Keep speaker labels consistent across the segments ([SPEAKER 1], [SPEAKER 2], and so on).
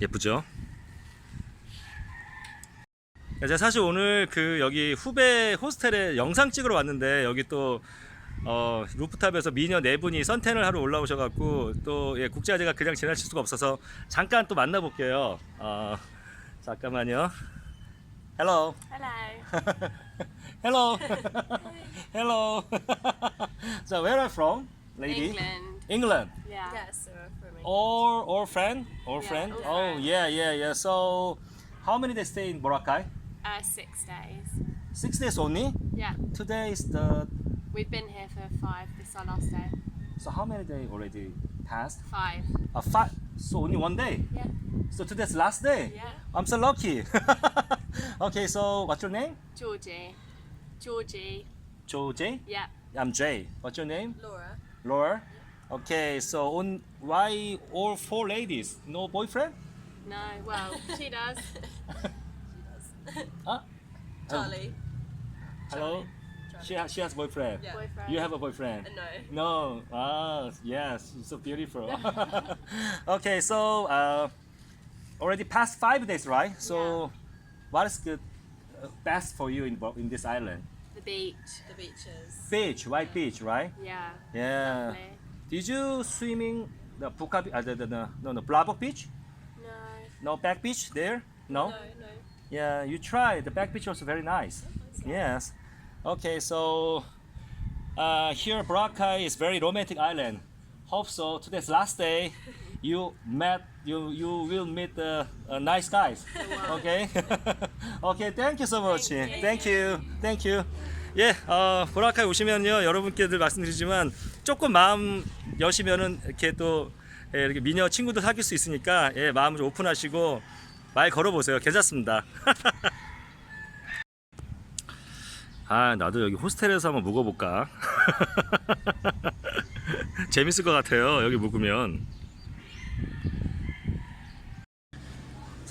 [SPEAKER 1] 예쁘죠? 제가 사실 오늘 그 여기 후배 호스텔에 영상 찍으러 왔는데 여기 또 어, 루프탑에서 미녀 네 분이 선텐을 하러 올라오셔갖고 또 예, 국제화제가 그냥 지나칠 수가 없어서 잠깐 또 만나볼게요. 어, 잠깐만요. Hello.
[SPEAKER 2] Hello.
[SPEAKER 1] Hello. Hello. so where are you from, lady?
[SPEAKER 2] England.
[SPEAKER 1] England.
[SPEAKER 2] Yeah.
[SPEAKER 3] Yes, for me.
[SPEAKER 1] Or or friend? Or
[SPEAKER 2] Yeah,
[SPEAKER 1] friend?
[SPEAKER 2] or
[SPEAKER 1] Oh
[SPEAKER 2] friend.
[SPEAKER 1] yeah, yeah, yeah. So how many days stay in Boracay?
[SPEAKER 2] Uh, six days.
[SPEAKER 1] Six days only.
[SPEAKER 2] Yeah.
[SPEAKER 1] Today is the
[SPEAKER 2] We've been here for five. This is our last day.
[SPEAKER 1] so how many days already passed?
[SPEAKER 2] Five.
[SPEAKER 1] Uh, five. So only one day.
[SPEAKER 2] Yeah.
[SPEAKER 1] So today's last day.
[SPEAKER 2] Yeah.
[SPEAKER 1] I'm so lucky. okay, so what's your name?
[SPEAKER 2] Georgie. Georgie.
[SPEAKER 1] J.
[SPEAKER 2] Yeah.
[SPEAKER 1] I'm Jay. What's your name?
[SPEAKER 3] Laura.
[SPEAKER 1] Laura. Okay, so on why all four ladies? No boyfriend?
[SPEAKER 2] No. Well, she does. She does.
[SPEAKER 1] Huh?
[SPEAKER 3] Charlie.
[SPEAKER 1] Hello. She has, she has boyfriend.
[SPEAKER 3] Yeah.
[SPEAKER 2] Boyfriend.
[SPEAKER 1] You have a boyfriend.
[SPEAKER 3] Uh, no.
[SPEAKER 1] No. Ah, yes. So beautiful. okay, so uh, already past five days, right? So, what is good, uh, best for you in Bo- in this island?
[SPEAKER 2] The beach.
[SPEAKER 3] The beaches.
[SPEAKER 1] Beach, white beach, right?
[SPEAKER 2] Yeah.
[SPEAKER 1] Yeah.
[SPEAKER 2] Lovely.
[SPEAKER 1] Did you swimming the Puka, uh, the, the, the, no, no, Blabok beach?
[SPEAKER 2] No.
[SPEAKER 1] No back beach there? No.
[SPEAKER 3] No, no.
[SPEAKER 1] Yeah, you try. The back beach was very nice. Yes. Okay, so uh, here Boracay is very romantic island. Hope so. Today's last day. You met. You you will meet the uh, nice guys. Okay. okay. Thank you so much. Thank you. Thank you. 예, 어, 보라카이 오시면요, 여러분께들 말씀드리지만 조금 마음 여시면은 이렇게 또 예, 이렇게 미녀 친구도 사귈 수 있으니까 예, 마음을 좀 오픈하시고 말 걸어보세요. 괜찮습니다. 아, 나도 여기 호스텔에서 한번 묵어볼까? 재밌을 것 같아요. 여기 묵으면.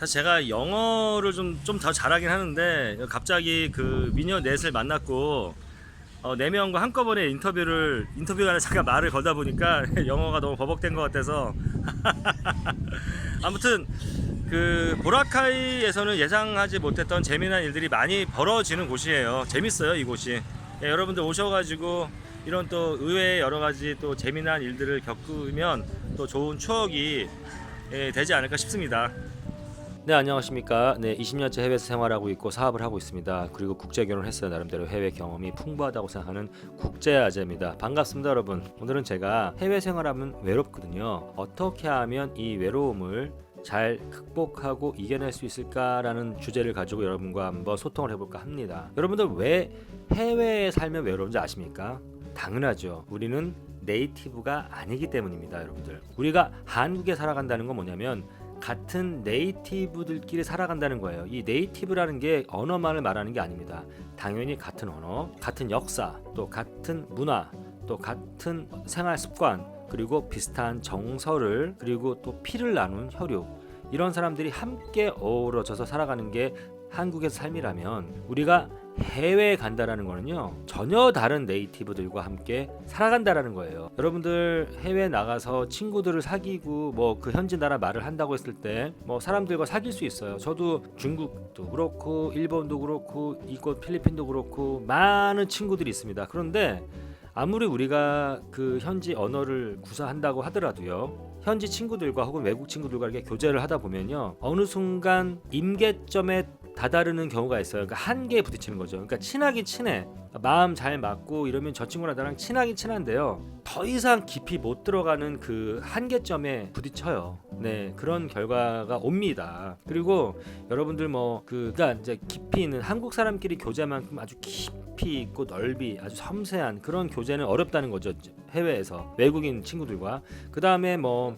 [SPEAKER 1] 사실 제가 영어를 좀 좀 더 잘하긴 하는데 갑자기 그 미녀 넷을 만났고 어, 네 명과 한꺼번에 인터뷰를 아니라 잠깐 말을 걸다 보니까 영어가 너무 버벅된 것 같아서 아무튼 그 보라카이에서는 예상하지 못했던 재미난 일들이 많이 벌어지는 곳이에요. 재밌어요 이곳이. 예, 여러분들 오셔가지고 이런 또 의외의 여러 가지 또 재미난 일들을 겪으면 또 좋은 추억이 예, 되지 않을까 싶습니다. 네 안녕하십니까. 네 20년째 해외에서 생활하고 있고 사업을 하고 있습니다. 그리고 국제 결혼을 했어요. 나름대로 해외 경험이 풍부하다고 생각하는 국제 아재입니다. 반갑습니다 여러분. 오늘은 제가 해외 생활하면 외롭거든요. 어떻게 하면 이 외로움을 잘 극복하고 이겨낼 수 있을까라는 주제를 가지고 여러분과 한번 소통을 해볼까 합니다. 여러분들 왜 해외에 살면 외로운지 아십니까? 당연하죠. 우리는 네이티브가 아니기 때문입니다 여러분들. 우리가 한국에 살아간다는 건 뭐냐면 같은 네이티브들끼리 살아간다는 거예요. 이 네이티브라는 게 언어만을 말하는 게 아닙니다. 당연히 같은 언어, 같은 역사, 또 같은 문화, 또 같은 생활 습관, 그리고 비슷한 정서를 그리고 또 피를 나눈 혈육 이런 사람들이 함께 어우러져서 살아가는 게 한국에서 삶이라면 우리가 해외에 간다라는 거는요 전혀 다른 네이티브들과 함께 살아간다라는 거예요. 여러분들 해외 나가서 친구들을 사귀고 뭐 그 현지 나라 말을 한다고 했을 때 뭐 사람들과 사귈 수 있어요. 저도 중국도 그렇고 일본도 그렇고 이곳 필리핀도 그렇고 많은 친구들이 있습니다. 그런데 아무리 우리가 그 현지 언어를 구사한다고 하더라도요. 현지 친구들과 혹은 외국 친구들과 이렇게 교제를 하다 보면요. 어느 순간 임계점에 다다르는 경우가 있어요. 그러니까 한계에 부딪히는 거죠. 그러니까 친하긴 친해. 마음 잘 맞고 이러면 저 친구랑 나랑 친하긴 친한데요. 더 이상 깊이 못 들어가는 그 한계점에 부딪혀요. 네, 그런 결과가 옵니다. 그리고 여러분들 뭐 그, 그러니까 이제 깊이 있는 한국 사람끼리 교제만큼 아주 깊이 있고 넓이 아주 섬세한 그런 교제는 어렵다는 거죠. 해외에서 외국인 친구들과 그 다음에 뭐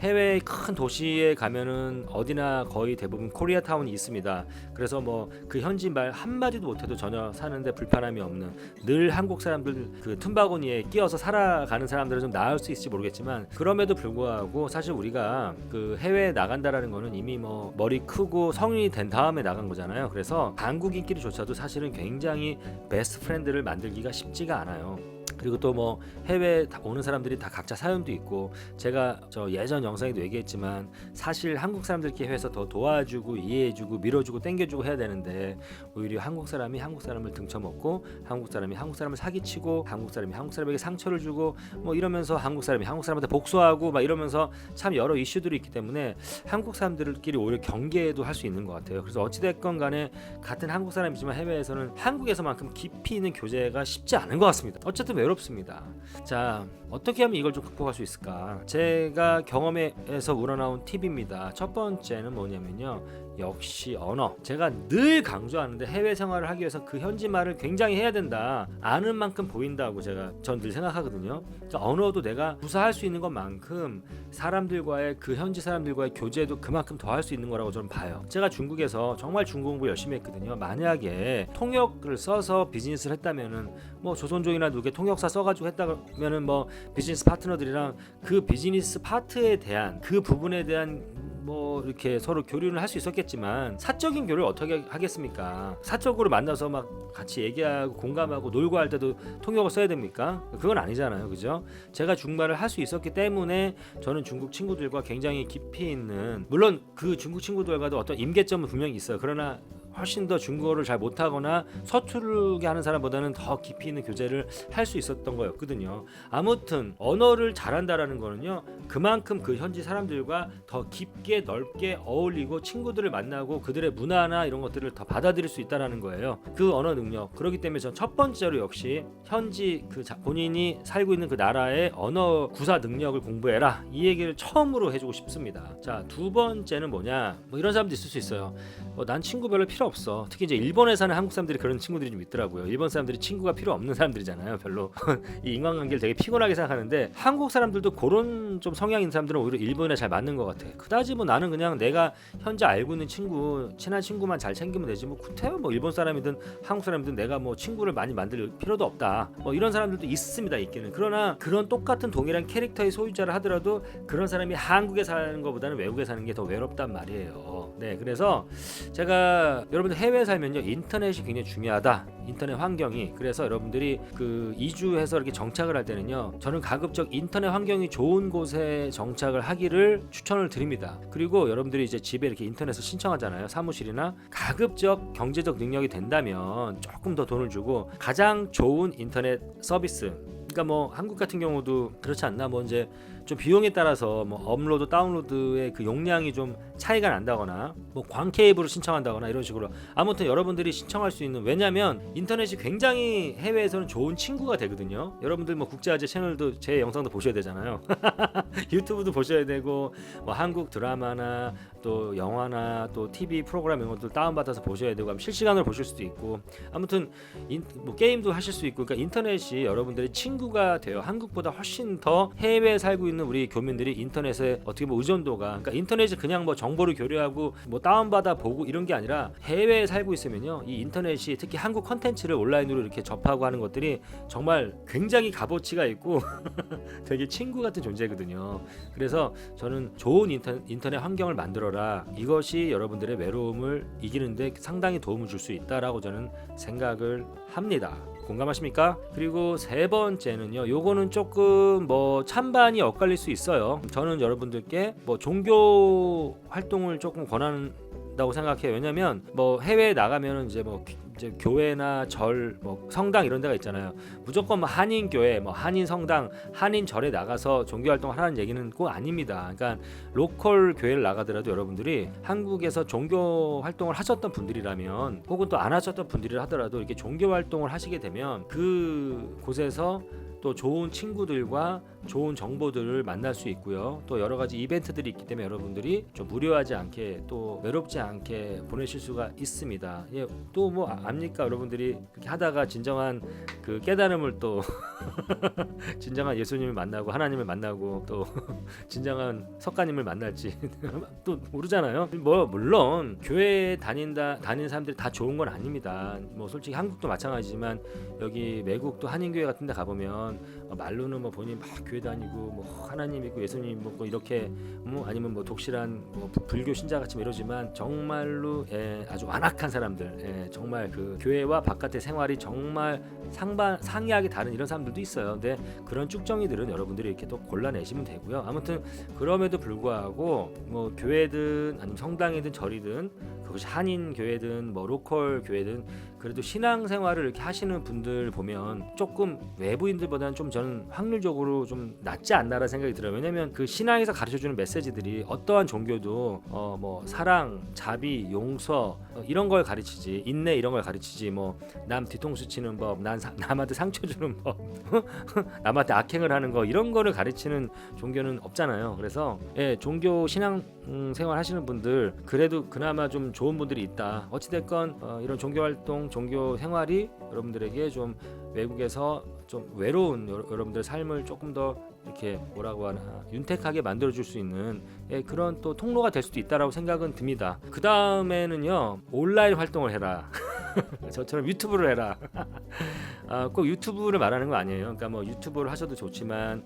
[SPEAKER 1] 해외 큰 도시에 가면은 어디나 거의 대부분 코리아타운이 있습니다. 그래서 뭐 그 현지 말 한마디도 못해도 전혀 사는데 불편함이 없는 늘 한국 사람들 그 틈바구니에 끼어서 살아가는 사람들은 좀 나을 수 있을지 모르겠지만 그럼에도 불구하고 사실 우리가 그 해외에 나간다라는 거는 이미 뭐 머리 크고 성인이 된 다음에 나간 거잖아요. 그래서 한국인끼리조차도 사실은 굉장히 베스트 프렌드를 만들기가 쉽지가 않아요. 그리고 또 뭐 해외 다 오는 사람들이 다 각자 사연도 있고 제가 저 예전 영상에도 얘기했지만 사실 한국 사람들끼리 해서 더 도와주고 이해해주고 밀어주고 땡겨주고 해야 되는데 오히려 한국 사람이 한국 사람을 등쳐먹고 한국 사람이 한국 사람을 사기치고 한국 사람이 한국 사람에게 상처를 주고 뭐 이러면서 한국 사람이 한국 사람한테 복수하고 막 이러면서 참 여러 이슈들이 있기 때문에 한국 사람들끼리 오히려 경계도 할 수 있는 것 같아요. 그래서 어찌됐건 간에 같은 한국 사람이지만 해외에서는 한국에서만큼 깊이 있는 교제가 쉽지 않은 것 같습니다. 어쨌든 외 롭습니다. 자, 어떻게 하면 이걸 좀 극복할 수 있을까? 제가 경험에서 우러나온 팁입니다. 첫 번째는 뭐냐면요. 역시 언어. 제가 늘 강조하는데 해외 생활을 하기 위해서 그 현지 말을 굉장히 해야 된다. 아는 만큼 보인다고 제가 전 늘 생각하거든요. 언어도 내가 구사할 수 있는 것만큼 사람들과의 그 현지 사람들과의 교제도 그만큼 더 할 수 있는 거라고 저는 봐요. 제가 중국에서 정말 중국 공부 열심히 했거든요. 만약에 통역을 써서 비즈니스를 했다면은 뭐 조선족이나 누게 통역사 써가지고 했다면은 뭐 비즈니스 파트너들이랑 그 비즈니스 파트에 대한 그 부분에 대한 뭐 이렇게 서로 교류를 할 수 있었겠지만 사적인 교류를 어떻게 하겠습니까? 사적으로 만나서 막 같이 얘기하고 공감하고 놀고 할 때도 통역을 써야 됩니까? 그건 아니잖아요, 그죠? 제가 중말을 할 수 있었기 때문에 저는 중국 친구들과 굉장히 깊이 있는 물론 그 중국 친구들과도 어떤 임계점은 분명히 있어요. 그러나 훨씬 더 중국어를 잘 못하거나 서투르게 하는 사람보다는 더 깊이 있는 교제를 할 수 있었던 거였거든요. 아무튼 언어를 잘한다라는 거는요. 그만큼 그 현지 사람들과 더 깊게 넓게 어울리고 친구들을 만나고 그들의 문화나 이런 것들을 더 받아들일 수 있다라는 거예요. 그 언어 능력. 그렇기 때문에 전 첫 번째로 역시 현지 그 자- 본인이 살고 있는 그 나라의 언어 구사 능력을 공부해라. 이 얘기를 처음으로 해주고 싶습니다. 자, 두 번째는 뭐냐? 뭐 이런 사람도 있을 수 있어요. 어, 난 친구 별로 필요 없어. 특히 이제 일본에 사는 한국 사람들이 그런 친구들이 좀 있더라고요. 일본 사람들이 친구가 필요 없는 사람들이잖아요. 별로 이 인간관계를 되게 피곤하게 생각하는데 한국 사람들도 그런 좀 성향 있는 사람들은 오히려 일본에 잘 맞는 것 같아. 그다지 뭐 나는 그냥 내가 현재 알고 있는 친구, 친한 친구만 잘 챙기면 되지. 뭐 구태여 뭐 일본 사람이든 한국 사람이든 내가 뭐 친구를 많이 만들 필요도 없다. 뭐 이런 사람들도 있습니다. 있기는. 그러나 그런 똑같은 동일한 캐릭터의 소유자를 하더라도 그런 사람이 한국에 사는 것보다는 외국에 사는 게 더 외롭단 말이에요. 네, 그래서 제가 여러분들 해외에 살면요 인터넷이 굉장히 중요하다. 인터넷 환경이. 그래서 여러분들이 그 이주해서 이렇게 정착을 할 때는요 저는 가급적 인터넷 환경이 좋은 곳에 정착을 하기를 추천을 드립니다. 그리고 여러분들이 이제 집에 이렇게 인터넷을 신청하잖아요 사무실이나. 가급적 경제적 능력이 된다면 조금 더 돈을 주고 가장 좋은 인터넷 서비스. 그러니까 뭐 한국 같은 경우도 그렇지 않나? 뭐 이제 좀 비용에 따라서 뭐 업로드 다운로드의 그 용량이 좀 차이가 난다거나 뭐 광 케이블을 신청한다거나 이런 식으로 아무튼 여러분들이 신청할 수 있는 왜냐면 인터넷이 굉장히 해외에서는 좋은 친구가 되거든요. 여러분들 뭐 국제화제 채널도 제 영상도 보셔야 되잖아요. 유튜브도 보셔야 되고 뭐 한국 드라마나 또 영화나 또 TV 프로그램 이런 것들 다운받아서 보셔야 되고 실시간으로 보실 수도 있고 아무튼 인, 뭐 게임도 하실 수 있고 그러니까 인터넷이 여러분들의 친구가 돼요. 한국보다 훨씬 더 해외에 살고 있는 우리 교민들이 인터넷에 어떻게 보면 의존도가 그러니까 인터넷이 그냥 뭐 정보를 교류하고 뭐 다운받아 보고 이런 게 아니라 해외에 살고 있으면요 이 인터넷이 특히 한국 컨텐츠를 온라인으로 이렇게 접하고 하는 것들이 정말 굉장히 값어치가 있고 되게 친구 같은 존재거든요 그래서 저는 좋은 인터, 인터넷 환경을 만들어라 이것이 여러분들의 외로움을 이기는데 상당히 도움을 줄 수 있다라고 저는 생각을 합니다. 공감하십니까? 그리고 세 번째는요. 요거는 조금 뭐 찬반이 엇갈릴 수 있어요. 저는 여러분들께 뭐 종교 활동을 조금 권한다고 생각해요. 왜냐면 뭐 해외에 나가면은 이제 뭐 이제 교회나 절, 뭐 성당 이런 데가 있잖아요. 무조건 뭐 한인 교회, 뭐 한인 성당, 한인 절에 나가서 종교 활동을 하는 얘기는 꼭 아닙니다. 그러니까 로컬 교회를 나가더라도 여러분들이 한국에서 종교 활동을 하셨던 분들이라면 혹은 또 안 하셨던 분들이 하더라도 이렇게 종교 활동을 하시게 되면 그 곳에서 또 좋은 친구들과 좋은 정보들을 만날 수 있고요. 또 여러 가지 이벤트들이 있기 때문에 여러분들이 좀 무료하지 않게 또 외롭지 않게 보내실 수가 있습니다. 예, 또 뭐 압니까 여러분들이 그렇게 하다가 진정한 그 깨달음을 또 진정한 예수님을 만나고 하나님을 만나고 또 진정한 석가님을 만날지 또 모르잖아요. 뭐 물론 교회 다닌다 다니는 사람들이 다 좋은 건 아닙니다. 뭐 솔직히 한국도 마찬가지지만 여기 외국도 한인교회 같은 데 가보면 보면 어, 말로는 뭐 본인 막 교회 다니고 뭐 하나님 있고 예수님 믿고 이렇게 뭐 아니면 뭐 독실한 뭐 부- 불교 신자 같이 이러지만 정말로 예, 아주 완악한 사람들 예, 정말 그 교회와 바깥의 생활이 정말 상반 상이하게 다른 이런 사람들도 있어요. 근데 그런 쭉정이들은 여러분들이 이렇게 또 골라내시면 되고요. 아무튼 그럼에도 불구하고 뭐 교회든 아니면 성당이든 절이든 그것이 한인 교회든 뭐 로컬 교회든 그래도 신앙 생활을 이렇게 하시는 분들 보면 조금 외부인들보다는 좀 저는 확률적으로 좀 낫지 않나라는 생각이 들어요. 왜냐면 그 신앙에서 가르쳐 주는 메시지들이 어떠한 종교도 어 뭐 사랑, 자비, 용서 어 이런 걸 가르치지 인내 이런 걸 가르치지 뭐 남 뒤통수 치는 법, 난 사- 남한테 상처 주는 법, 남한테 악행을 하는 거 이런 거를 가르치는 종교는 없잖아요. 그래서 예, 종교 신앙 음, 생활 하시는 분들 그래도 그나마 좀 좋은 분들이 있다. 어찌 됐건 어, 이런 종교 활동, 종교 생활이 여러분들에게 좀 외국에서 좀 외로운 여, 여러분들 삶을 조금 더 이렇게 뭐라고 하나 윤택하게 만들어 줄 수 있는 예, 그런 또 통로가 될 수도 있다라고 생각은 듭니다. 그 다음에는요 온라인 활동을 해라. 저처럼 유튜브를 해라. 아, 꼭 유튜브를 말하는 거 아니에요. 그러니까 뭐 유튜브를 하셔도 좋지만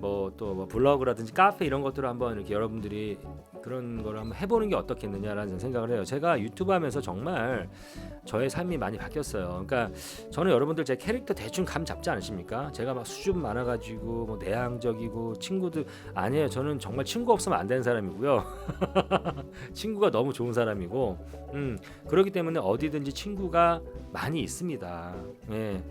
[SPEAKER 1] 뭐또뭐 블로그라든지 카페 이런 것들을 한번 이렇게 여러분들이 그런 걸 한번 해보는 게 어떻겠느냐라는 생각을 해요. 제가 유튜브 하면서 정말 저의 삶이 많이 바뀌었어요. 그러니까 저는 여러분들 제 캐릭터 대충 감 잡지 않으십니까? 제가 막 수줍 많아가지고 뭐 내향적이고 친구들 아니에요. 저는 정말 친구 없으면 안 되는 사람이고요. 친구가 너무 좋은 사람이고, 음 그렇기 때문에 어디든지 친구가 많이 있습니다. 예.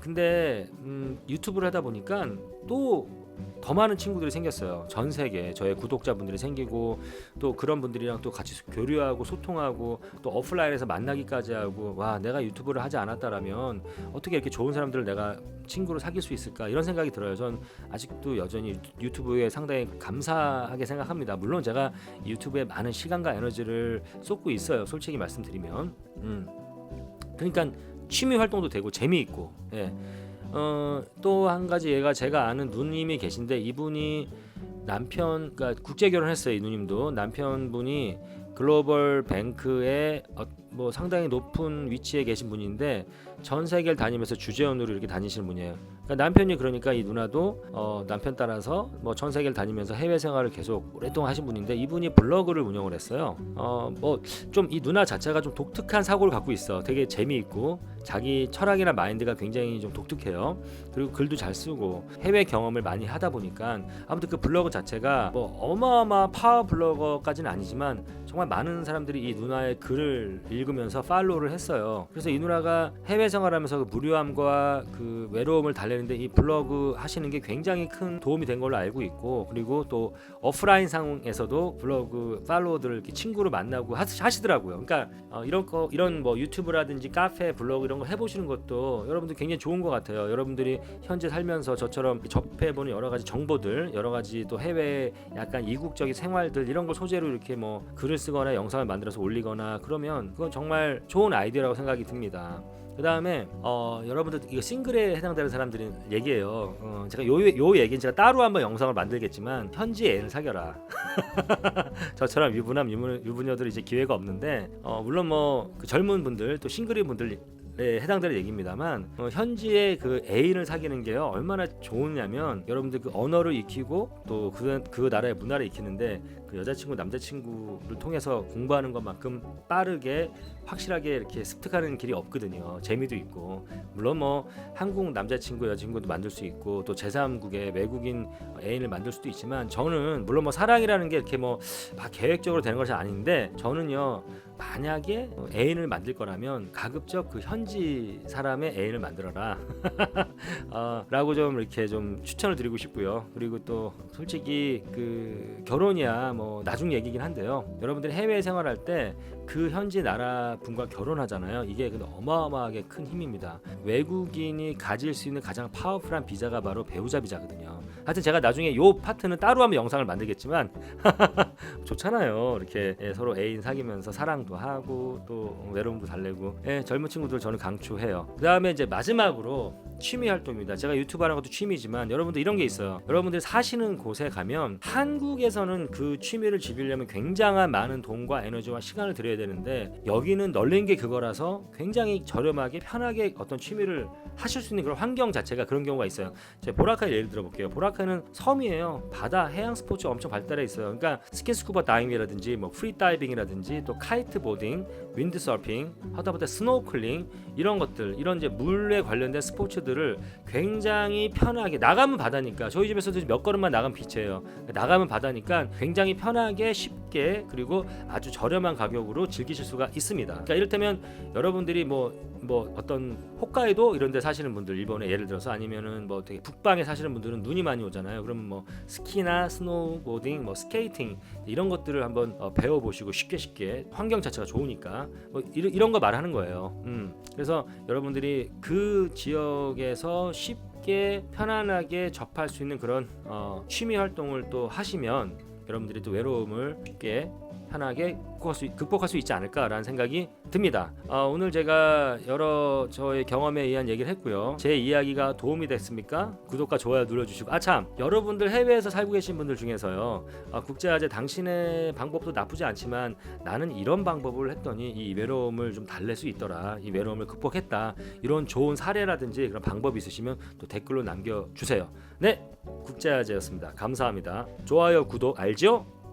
[SPEAKER 1] 근데 음, 유튜브를 하다 보니까 또 더 많은 친구들이 생겼어요. 전 세계 저의 구독자분들이 생기고 또 그런 분들이랑 또 같이 교류하고 소통하고 또 오프라인에서 만나기까지 하고 와 내가 유튜브를 하지 않았다라면 어떻게 이렇게 좋은 사람들을 내가 친구로 사귈 수 있을까 이런 생각이 들어요. 전 아직도 여전히 유튜브에 상당히 감사하게 생각합니다. 물론 제가 유튜브에 많은 시간과 에너지를 쏟고 있어요. 솔직히 말씀드리면 음. 그러니까 취미 활동도 되고 재미있고 예. 어, 또 한 가지 얘가 제가 아는 누님이 계신데 이분이 남편 그러니까 국제 결혼했어요 이 누님도 남편분이 글로벌 뱅크에 어, 뭐 상당히 높은 위치에 계신 분인데 전 세계를 다니면서 주재원으로 이렇게 다니시는 분이에요. 그러니까 남편이 그러니까 이 누나도 어, 남편 따라서 뭐 전 세계를 다니면서 해외 생활을 계속 오랫동안 하신 분인데 이분이 블로그를 운영을 했어요. 어 뭐 좀 이 누나 자체가 좀 독특한 사고를 갖고 있어. 되게 재미있고 자기 철학이나 마인드가 굉장히 좀 독특해요. 그리고 글도 잘 쓰고 해외 경험을 많이 하다 보니까 아무튼 그 블로그 자체가 뭐 어마어마 파워 블로거까지는 아니지만 정말 많은 사람들이 이 누나의 글을 읽으면서 팔로우를 했어요. 그래서 이 누나가 해외 생활하면서 그 무료함과 그 외로움을 달래는데 이 블로그 하시는 게 굉장히 큰 도움이 된 걸로 알고 있고 그리고 또 오프라인 상에서도 블로그 팔로워들을 이렇게 친구로 만나고 하시- 하시더라고요. 그러니까 어, 이런 거 이런 뭐 유튜브라든지 카페 블로그 이런 거 해보시는 것도 여러분들 굉장히 좋은 것 같아요. 여러분들이 현재 살면서 저처럼 접해보는 여러 가지 정보들, 여러 가지 또 해외 약간 이국적인 생활들 이런 걸 소재로 이렇게 뭐 글을 쓰거나 영상을 만들어서 올리거나 그러면 그건 정말 좋은 아이디어라고 생각이 듭니다. 그 다음에 어, 여러분들 이거 싱글에 해당되는 사람들이 얘기해요. 어, 제가 요, 요 얘기는 제가 따로 한번 영상을 만들겠지만 현지 애를 사겨라. 저처럼 유부남 유부, 유부녀들 이제 기회가 없는데 어, 물론 뭐 그 젊은 분들 또 싱글인 분들 에 해당되는 얘기입니다만 어, 현지의 그 애인을 사귀는 게요 얼마나 좋으냐면 여러분들 그 언어를 익히고 또 그 그 나라의 문화를 익히는데 그 여자친구 남자친구를 통해서 공부하는 것만큼 빠르게 확실하게 이렇게 습득하는 길이 없거든요. 재미도 있고. 물론 뭐 한국 남자친구 여자친구도 만들 수 있고 또 제3국의 외국인 애인을 만들 수도 있지만 저는 물론 뭐 사랑이라는 게 이렇게 뭐 막 계획적으로 되는 것이 아닌데 저는요 만약에 애인을 만들 거라면 가급적 그 현지 사람의 애인을 만들어라. 어, 라고 좀 이렇게 좀 추천을 드리고 싶고요. 그리고 또 솔직히 그 결혼이야 뭐 나중 얘기긴 한데요. 여러분들이 해외 생활할 때 그 현지 나라 분과 결혼하잖아요. 이게 근데 어마어마하게 큰 힘입니다. 외국인이 가질 수 있는 가장 파워풀한 비자가 바로 배우자 비자거든요. 하여튼 제가 나중에 요 파트는 따로 한번 영상을 만들겠지만 좋잖아요. 이렇게 예, 서로 애인 사귀면서 사랑도 하고 또 외로움도 달래고. 예, 젊은 친구들 저는 강추해요. 그 다음에 이제 마지막으로 취미 활동입니다. 제가 유튜브 하는 것도 취미지만 여러분들 이런 게 있어요. 여러분들 사시는 곳에 가면 한국에서는 그 취미를 즐기려면 굉장한 많은 돈과 에너지와 시간을 들여야 되는데 여기는 널린 게 그거라서 굉장히 저렴하게 편하게 어떤 취미를 하실 수 있는 그런 환경 자체가 그런 경우가 있어요. 제가 보라카 예를 들어볼게요. 보라카는 섬이에요. 바다 해양 스포츠 엄청 발달해 있어요. 그러니까 스킨스쿠버 다이빙이라든지 뭐 프리 다이빙이라든지 또 카이트 보딩, 윈드 서핑, 하다못해 스노클링 이런 것들 이런 이제 물에 관련된 스포츠들을 굉장히 편하게 나가면 바다니까 저희 집에서도 몇 걸음만 나가면 비치예요. 나가면 바다니까 굉장히 편하게 쉽게 그리고 아주 저렴한 가격으로 즐기실 수가 있습니다. 그러니까 이를테면 여러분들이 뭐뭐 어떤 홋카이도 이런 데 사시는 분들 일본에 예를 들어서 아니면은 뭐 되게 북방에 사시는 분들은 눈이 많이 오잖아요. 그러면 뭐 스키나 스노우보딩, 뭐 스케이팅 이런 것들을 한번 어, 배워 보시고 쉽게 쉽게 환경 자체가 좋으니까 뭐 이런, 이런 거 말하는 거예요. 음. 그래서 여러분들이 그 지역에서 쉽게 편안하게 접할 수 있는 그런 어, 취미 활동을 또 하시면 여러분들이 또 외로움을 쉽게 편하게 극복할 수, 극복할 수 있지 않을까라는 생각이 듭니다. 어, 오늘 제가 여러 저의 경험에 의한 얘기를 했고요. 제 이야기가 도움이 됐습니까? 구독과 좋아요 눌러주시고 아 참 여러분들 해외에서 살고 계신 분들 중에서요 아, 국제화제 당신의 방법도 나쁘지 않지만 나는 이런 방법을 했더니 이 외로움을 좀 달랠 수 있더라 이 외로움을 극복했다 이런 좋은 사례라든지 그런 방법이 있으시면 또 댓글로 남겨주세요. 네 국제화제였습니다. 감사합니다. 좋아요 구독 알죠?